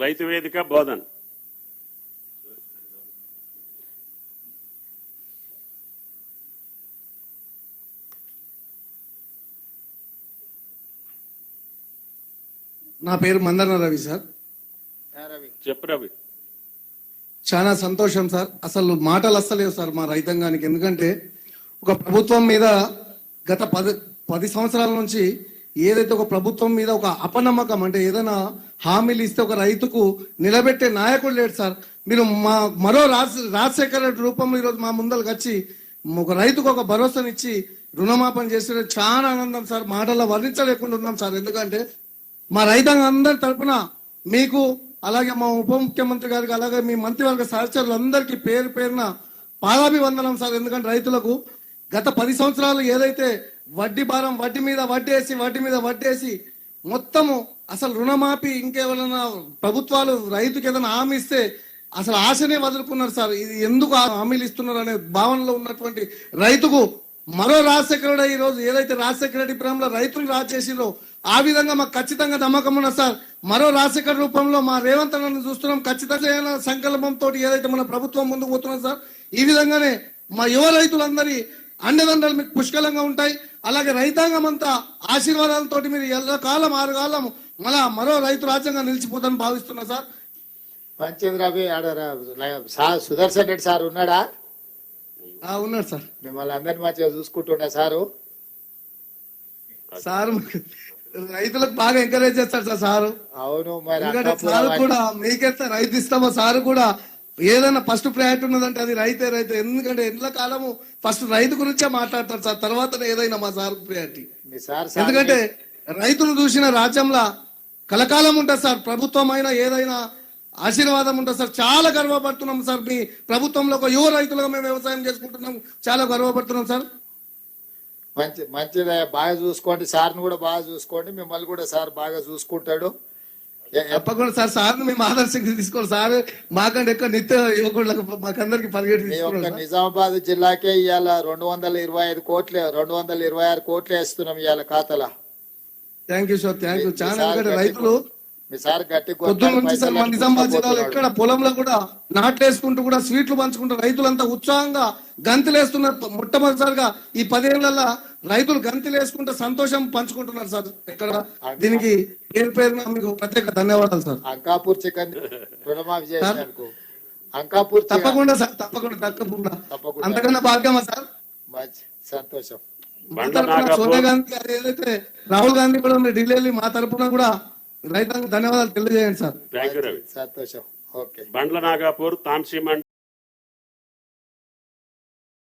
రైతు వేదిక బోధన్. నా పేరు మందన రవి సార్. చెప్పు రవి. చాలా సంతోషం సార్. అసలు మాటలు వస్తలేవు సార్ మా రైతాంగానికి. ఎందుకంటే ఒక ప్రభుత్వం మీద గత పది పది సంవత్సరాల నుంచి ఏదైతే ఒక ప్రభుత్వం మీద ఒక అపనమ్మకం అంటే ఏదైనా హామీలు ఇస్తే ఒక రైతుకు నిలబెట్టే నాయకుడు లేడు సార్. మీరు మా మరో రాజ్ రాజశేఖర రెడ్డి రూపంలో ఈరోజు మా ముందరకు వచ్చి ఒక రైతుకు ఒక భరోసానిచ్చి రుణమాపన చేసిన చాలా ఆనందం సార్. మాటల్లో వర్ణించలేకుండా ఉన్నాం సార్. ఎందుకంటే మా రైతాంగం అందరి తరఫున మీకు అలాగే మా ఉప ముఖ్యమంత్రి గారికి అలాగే మీ మంత్రివర్గ సహచరులందరికీ పేరు పేరున పాదాభివందనం సార్. ఎందుకంటే రైతులకు గత పది సంవత్సరాలు ఏదైతే వడ్డీ భారం వడ్డీ మీద వడ్డేసి వడ్డీ మీద వడ్డేసి మొత్తము అసలు రుణమాఫీ ఇంకేమైనా ప్రభుత్వాలు రైతుకి ఏదైనా హామీ ఇస్తే అసలు ఆశనే వదులుకున్నారు సార్. ఇది ఎందుకు హామీలు ఇస్తున్నారు అనే భావనలో ఉన్నటువంటి రైతుకు మరో రాజశేఖర ఈ రోజు ఏదైతే రాజశేఖర రెడ్డి ప్రేమలో రైతులు రాజ్ ఆ విధంగా మాకు ఖచ్చితంగా నమ్మకం ఉన్నా సార్. మరో రాజశేఖర రూపంలో మా రేవంత్ అన్నని చూస్తున్నాం. ఖచ్చితంగా సంకల్పంతో ఏదైతే మన ప్రభుత్వం ముందుకు పోతున్నాం సార్. ఈ విధంగానే మా యువ రైతులందరి అండదండలు మీకు పుష్కలంగా ఉంటాయి. అలాగే రైతాంగం అంతా ఆశీర్వాదాలతో మీరు ఎల్లకాలం ఆరు కాలం మళ్ళా మరో రైతు రాజ్యంగా నిలిచిపోతానని భావిస్తున్నా సార్. పంచేది రవి ఆడ రా- సార్ సుదర్శన్ రెడ్డి సార్ ఉన్నాడా? ఆ, ఉన్నాడు సార్. మిమ్మల్ని అందరిని మంచిగా చూసుకుంటున్నా సారు. సార్ రైతులకు బాగా ఎంకరేజ్ చేస్తాడు సార్ సారు. అవును మరి కూడా మీకెంత రైతు ఇస్తామో సార్ కూడా ఏదైనా ఫస్ట్ ప్రయారిటీ ఉన్నదంటే అది రైతే రైతు. ఎందుకంటే ఎండ్ల కాలము ఫస్ట్ రైతు గురించే మాట్లాడతారు సార్. తర్వాత ఏదైనా మా సార్ ప్రయారిటీ మీ సార్ సార్ ఎందుకంటే రైతులు చూసిన రాజ్యంలో కలకాలం ఉంటుంది సార్. ప్రభుత్వం అయినా ఏదైనా ఆశీర్వాదం ఉంటుంది సార్. చాలా గర్వపడుతున్నాం సార్. మీ ప్రభుత్వంలో ఒక యువ రైతులుగా మేము వ్యవసాయం చేసుకుంటున్నాం. చాలా గర్వపడుతున్నాం సార్. మంచి మంచిదే. బాగా చూసుకోండి. సార్ని కూడా బాగా చూసుకోండి. మిమ్మల్ని కూడా సార్ బాగా చూసుకుంటాడు. తప్పకుండా సార్ సార్ మేము ఆదర్శంగా తీసుకోవాలి. సార్ మాకంటే ఎక్కువ నిత్య యువకులకు మాకందరికి సార్. నిజామాబాద్ జిల్లాకే ఇవాళ రెండు వందల ఇరవై ఐదు కోట్లు రెండు వందల ఇరవై ఆరు కోట్లు వేస్తున్నాం ఇవాళ ఖాతాలో. Thank you sir thank you చాలా రైతులు మీ సార్ గట్టి పొద్దున్న నుంచి సార్ మన నిజామాబాద్ జిల్లాలో ఎక్కడ పొలంలో కూడా నాట్లేసుకుంటూ కూడా స్వీట్లు పంచుకుంటూ రైతులంతా ఉత్సాహంగా గంతులేస్తున్నారు. మొట్టమొదటిసారిగా ఈ పదేళ్ళలో రైతులు గంతులేసుకుంటూ సంతోషం పంచుకుంటున్నారు సార్. ఇక్కడ దీనికి పేరు పేరున మీకు ప్రత్యేక ధన్యవాదాలు సార్. అంకాపూర్ చికెన్ రుణమాఫీ చేసినందుకు. అంకాపూర్ తప్పకుండా సార్ తప్పకుండా తప్పకుండా. అంతకన్నా భాగ్యమా సార్? సంతోషం. సోనియా గాంధీ గారు ఏదైతే రాహుల్ గాంధీ కూడా ఉంది ఢిల్లీ మా తరపున కూడా రైతాంగ ధన్యవాదాలు తెలియజేయండి సార్. థ్యాంక్ యూ రవి సంతోషం. ఓకే. బండ్ల నాగాపూర్ తాంసీ మండలం